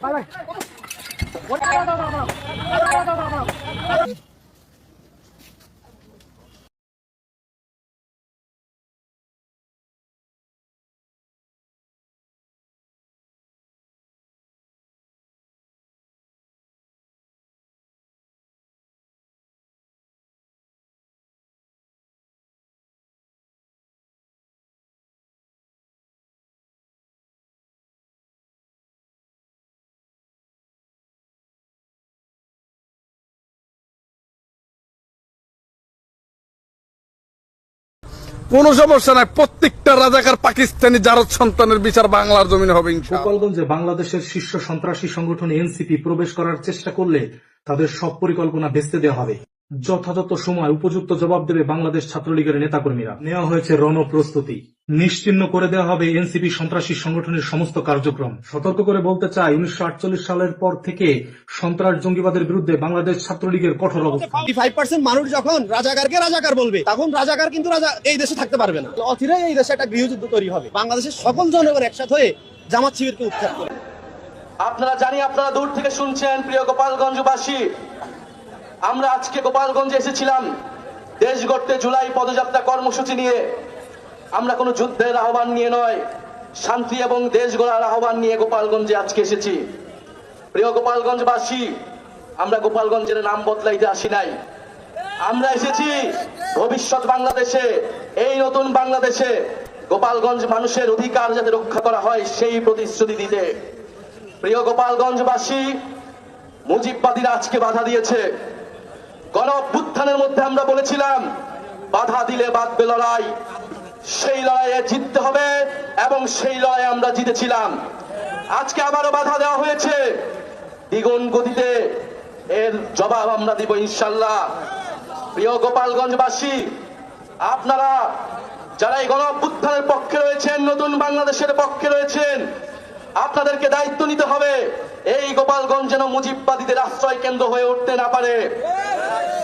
拜拜我打打打打打打打打打 কোনো সমস্যা নাই, প্রত্যেকটা রাজাকার পাকিস্তানি জারদ সন্তানের বিচার বাংলার জমিনে হবে গোপালগঞ্জে বাংলাদেশের শীর্ষ সন্ত্রাসী সংগঠন এনসিপি প্রবেশ করার চেষ্টা করলে তাদের সব পরিকল্পনা ভেস্তে দেওয়া হবে। যথাযথ সময় উপযুক্ত জবাব দেবে বাংলাদেশ ছাত্রলীগের নেতাকর্মীরা। নেওয়া হয়েছে রণ প্রস্তুতি নিশ্চিহ্ন করে দেওয়া হবে এনসিপি সন্ত্রাসী সংগঠনের সমস্ত কার্যক্রম। সতর্ক করে বলতে চাই উনিশশো সালের পর থেকে সন্ত্রাস জঙ্গিবাদের বিরুদ্ধে বাংলাদেশ ছাত্রলীগের কঠোর পার্সেন্ট মানুষ যখন রাজাকারকে রাজাকার বলবে তখন রাজাকার কিন্তু রাজা এই দেশে থাকতে পারবে না। অচিরেই এই দেশে একটা গৃহযুদ্ধ তৈরি হবে। বাংলাদেশের সকল জনগণ একসাথে হয়ে জামাত শিবিরকে উৎখাত করবে আপনারা জানি আপনারা দূর থেকে শুনছেন প্রিয় গোপালগঞ্জবাসী। আমরা আজকে গোপালগঞ্জে এসেছিলাম। দেশ গড়তে জুলাই পদযাত্রা কর্মসূচি নিয়ে। আমরা কোনো যুদ্ধের আহ্বান নিয়ে নয়। শান্তি এবং দেশ গড়ার আহ্বান নিয়ে গোপালগঞ্জে আজকে এসেছি। প্রিয় গোপালগঞ্জবাসী, আমরা গোপালগঞ্জের নাম বদলাইতে আসি নাই। আমরা এসেছি ভবিষ্যৎ বাংলাদেশে, এই নতুন বাংলাদেশে। গোপালগঞ্জ মানুষের অধিকার যাতে রক্ষা করা হয়, সেই প্রতিশ্রুতি দিতে। প্রিয় গোপালগঞ্জবাসী, মুজিববাদীরা আজকে বাধা দিয়েছে। গণ অভ্যুত্থানের মধ্যে আমরা বলেছিলাম, বাধা দিলে বাঁধবে লড়াই। সেই লড়াইয়ে জিততে হবে এবং সেই লড়াইয়ে আমরা জিতেছিলাম। আজকে আবারও বাধা দেওয়া হয়েছে। দ্বিগুণ গতিতে এর জবাব আমরা দিব ইনশাল্লাহ প্রিয় গোপালগঞ্জবাসী, আপনারা যারা এই গণ অভ্যুত্থানের পক্ষে রয়েছেন, নতুন বাংলাদেশের পক্ষে রয়েছেন, আপনাদেরকে দায়িত্ব নিতে হবে। এই গোপালগঞ্জ যেন মুজিববাদীদের আশ্রয় কেন্দ্র হয়ে উঠতে না পারে।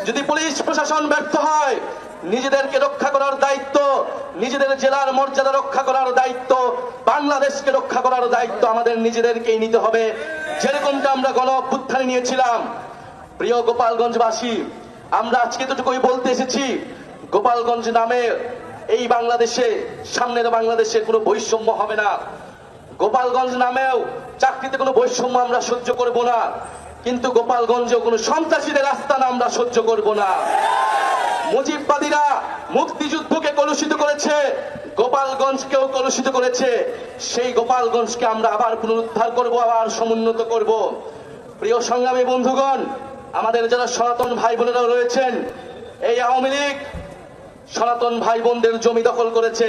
যদি পুলিশ প্রশাসন ব্যর্থ হয়, নিজেদেরকে রক্ষা করার দায়িত্ব, নিজেদের জেলার মর্যাদা রক্ষা করার দায়িত্ব, বাংলাদেশকে রক্ষা করার দায়িত্ব আমাদের নিজেদেরকেই নিতে হবে। যেরকমটা আমরা গণ অভ্যুত্থানে নিয়েছিলাম। প্রিয় গোপালগঞ্জবাসী, আমরা আজকে এতটুকুই বলতে এসেছি, গোপালগঞ্জ নামে এই বাংলাদেশে, সামনের বাংলাদেশে কোনো বৈষম্য হবে না। গোপালগঞ্জ নামেও চাকরিতে কোনো বৈষম্য আমরা সহ্য করব না। কিন্তু গোপালগঞ্জেও কোনো সন্ত্রাসীদের আস্থানা আমরা সহ্য করব না। মুজিববাদীরা মুক্তিযুদ্ধকে কলুষিত করেছে, গোপালগঞ্জকেও কলুষিত করেছে। সেই গোপালগঞ্জকে আমরা আবার পুনরুদ্ধার করব, আবার সমুন্নত করব। প্রিয় সংগ্রামী বন্ধুগণ, আমাদের যারা সনাতন ভাই বোনেরা রয়েছেন, এই আওয়ামী লীগ সনাতন ভাই বোনদের জমি দখল করেছে।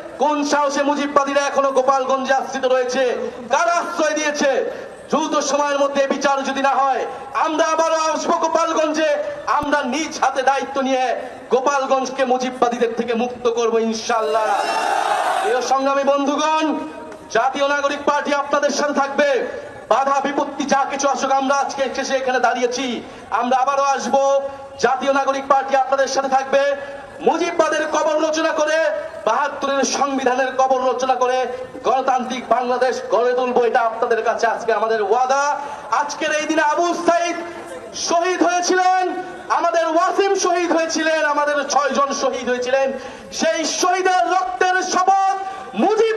কোন সাহসে মুজিববাদীরা এখনও গোপালগঞ্জে আশ্রিত রয়েছে? কারা আশ্রয় দিয়েছে? দ্রুত সময়ের মধ্যে বিচার যদি না হয়, আমরা আবারও আসব গোপালগঞ্জে। আমরা নিজ হাতে দায়িত্ব নিয়ে গোপালগঞ্জকে মুজিববাদীদের থেকে মুক্ত করব ইনশাল্লাহ প্রিয় সংগ্রামী বন্ধুগণ, জাতীয় নাগরিক পার্টি আপনাদের সাথে থাকবে। বাধা, বিপত্তি, যা কিছু আসুক, আমরা আজকে শেষে এখানে দাঁড়িয়েছি। আমরা আবারও আসব। জাতীয় নাগরিক পার্টি আপনাদের সাথে থাকবে। মুজিববাদের কবর বাহাত্তরের সংবিধানের কবর রচনা করে গণতান্ত্রিক বাংলাদেশ গড়ে তুলবো, এটা আপনাদের কাছে আজকে আমাদের ওয়াদা। আজকের এই দিনে আবু সাইদ শহীদ হয়েছিলেন, আমাদের ওয়াসিম শহীদ হয়েছিলেন, আমাদের ছয়জন শহীদ হয়েছিলেন। সেই শহীদের রক্তের শপথ মুজিববাদীদের